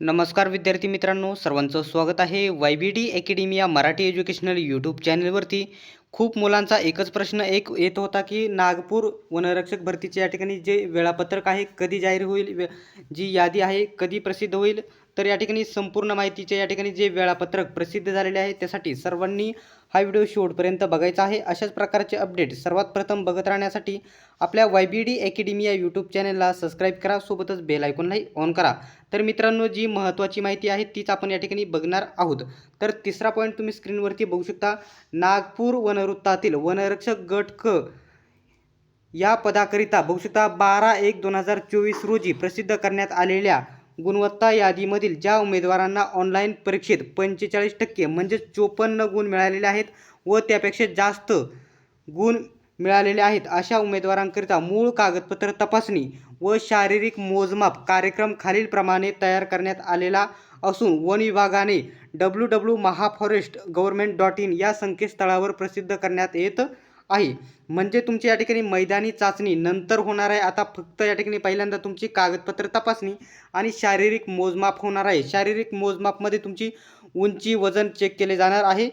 नमस्कार विद्यार्थी मित्रांनो सर्वांचं स्वागत आहे. वाय बी डी अकॅडमी या मराठी एज्युकेशनल यूट्यूब चॅनलवरती. खूप मुलांचा एकच प्रश्न एक येत होता की नागपूर वनरक्षक भरतीचे या ठिकाणी जे वेळापत्रक आहे कधी जाहीर होईल वे जी यादी आहे कधी प्रसिद्ध होईल तर या ठिकाणी संपूर्ण माहितीचे या ठिकाणी जे वेळापत्रक प्रसिद्ध झालेले आहे त्यासाठी सर्वांनी हा व्हिडिओ शेवटपर्यंत बघायचा आहे. अशाच प्रकारचे अपडेट सर्वात प्रथम बघत राहण्यासाठी आपल्या वाय बी डी अकॅडमी या यूट्यूब चॅनलला सबस्क्राईब करा सोबतच बेल आयकॉनलाही ऑन करा. तर मित्रांनो जी महत्त्वाची माहिती आहे तीच आपण या ठिकाणी बघणार आहोत. तर तिसरा पॉईंट तुम्ही स्क्रीनवरती बघू शकता. नागपूर वन वृत्तातील वनरक्षक गट क या पदाकरिता बहुशता बारा एक दोन हजार चोवीस रोजी प्रसिद्ध करण्यात आलेल्या गुणवत्ता यादीमधील ज्या उमेदवारांना ऑनलाईन परीक्षेत पंचेचाळीस टक्के म्हणजेच चोपन्न गुण मिळालेले आहेत व त्यापेक्षा जास्त गुण मिळालेले आहेत अशा उमेदवारांकरिता मूळ कागदपत्र तपासणी व शारीरिक मोजमाप कार्यक्रम खालीलप्रमाणे तयार करण्यात आलेला असून वन विभागाने W W Mahaforest government dot in या संकेतस्थळावर प्रसिद्ध करण्यात येत आहे. म्हणजे तुमची या ठिकाणी मैदानी चाचणी नंतर होणार आहे. आता फक्त या ठिकाणी पहिल्यांदा तुमची कागदपत्र तपासणी आणि शारीरिक मोजमाप होणार आहे. शारीरिक मोजमापमध्ये तुमची उंची वजन चेक केले जाणार आहे.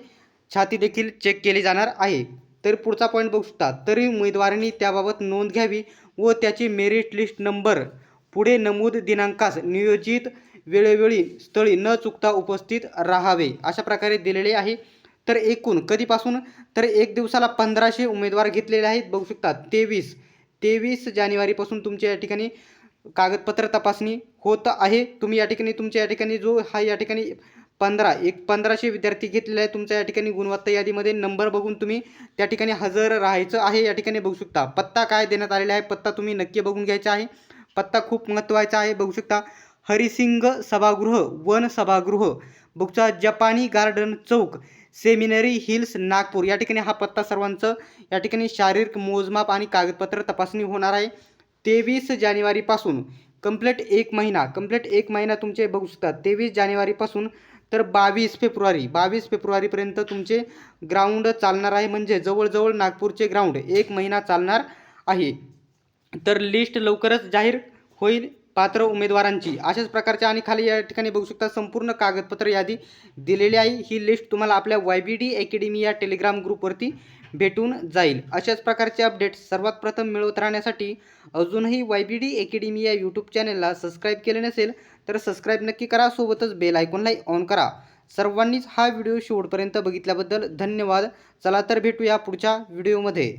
छाती देखील चेक केली जाणार आहे. तर पुढचा पॉईंट बघू शकता तरी उमेदवारांनी त्याबाबत नोंद घ्यावी व त्याची मेरिट लिस्ट नंबर पुढे नमूद दिनांकास नियोजित वेळोवेळी स्थळी न चुकता उपस्थित राहावे अशा प्रकारे दिलेले आहे. तर एकूण कधीपासून? तर एक दिवसाला पंधराशे उमेदवार घेतलेले आहेत. बघू शकता तेवीस तेवीस जानेवारीपासून तुमच्या या ठिकाणी कागदपत्र तपासणी होत आहे. तुम्ही या ठिकाणी तुमच्या या ठिकाणी जो हा या ठिकाणी पंधरा एक पंधराशे विद्यार्थी घेतलेले आहे तुमच्या या ठिकाणी गुणवत्ता यादीमध्ये नंबर बघून तुम्ही त्या ठिकाणी हजर राहायचं आहे या ठिकाणी बघू शकता. पत्ता काय देण्यात आलेला आहे पत्ता तुम्ही नक्की बघून घ्यायचा आहे. पत्ता खूप महत्त्वाचा आहे बघू शकता. हरिसिंग सभागृह वन सभागृह बघूचा जपानी गार्डन चौक सेमिनरी हिल्स नागपूर. या ठिकाणी हा पत्ता सर्वांचं या ठिकाणी शारीरिक मोजमाप आणि कागदपत्र तपासणी होणार आहे. तेवीस जानेवारीपासून कंप्लीट एक महिना कंप्लीट एक महिना तुमचे बघू शकता. तेवीस जानेवारीपासून तर बावीस फेब्रुवारी बावीस फेब्रुवारीपर्यंत तुमचे ग्राउंड चालणार आहे. म्हणजे जवळजवळ नागपूरचे ग्राउंड एक महिना चालणार आहे. तर लिस्ट लवकरच जाहीर होईल पात्र उमेदवारांची. अशाच प्रकारच्या आणि खाली या ठिकाणी बघू शकता संपूर्ण कागदपत्र यादी दिलेली आहे. ही लिस्ट तुम्हाला आपल्या वाय बी डी अकॅडमी या टेलिग्राम ग्रुपवरती भेटून जाईल. अशाच प्रकारचे अपडेट सर्वात प्रथम मिळवत राहण्यासाठी अजूनही वाय बी डी अकॅडमी या यूट्यूब चॅनलला सबस्क्राईब केले नसेल तर सबस्क्राईब नक्की करा सोबतच बेल आयकॉनलाही ऑन करा. सर्वांनीच हा व्हिडिओ शेवटपर्यंत बघितल्याबद्दल धन्यवाद. चला तर भेटूया पुढच्या व्हिडिओमध्ये